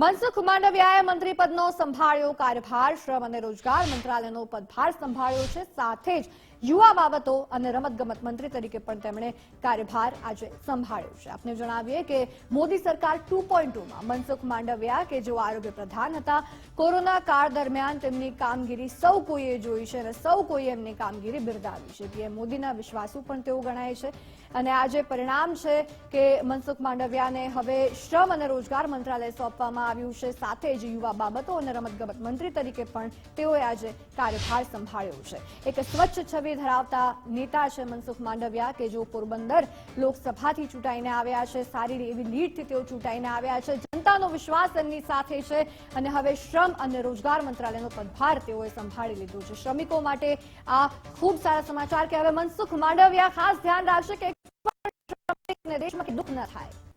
મનસુખ માંડવિયાએ મંત્રી પદનો સંભાળ્યો કાર્યભાર, શ્રમ અને રોજગાર મંત્રાલયનો પદભાર સંભાળ્યો છે. સાથે જ યુવા બાબતો અને રમતગમત મંત્રી તરીકે પણ તેમણે કાર્યભાર આજે સંભાળ્યો છે. આપને જણાવીએ કે મોદી સરકાર ટુ પોઈન્ટ મનસુખ માંડવિયા કે જેઓ આરોગ્ય પ્રધાન હતા, કોરોના કાળ દરમિયાન તેમની કામગીરી સૌ કોઈએ જોઈ છે અને સૌ કોઈએ એમની કામગીરી બિરદાવી છે. પીએમ મોદીના વિશ્વાસુ પણ તેઓ ગણાય છે. અને આજે પરિણામ છે કે મનસુખ માંડવિયાને હવે શ્રમ અને રોજગાર મંત્રાલય સોંપવામાં આવ્યું છે. સાથે જ યુવા બાબતો અને રમતગમત મંત્રી તરીકે પણ તેઓએ આજે કાર્યભાર સંભાળ્યો છે. એક સ્વચ્છ છબી ધરાવતા નેતા છે મનસુખ માંડવિયા કે જો પોરબંદર લોકસભાથી ચૂંટાઈને આવ્યા છે. સારી એવી લીડથી તેઓ ચૂંટાઈને આવ્યા છે. જનતાનો વિશ્વાસ એમની સાથે છે અને હવે શ્રમ અને રોજગાર મંત્રાલયનો પદભાર તેઓએ સંભાળી લીધો છે. શ્રમિકો માટે આ ખૂબ સારા સમાચાર કે હવે મનસુખ માંડવિયા ખાસ ધ્યાન રાખશે કે દેશમાં દુઃખ ન થાય.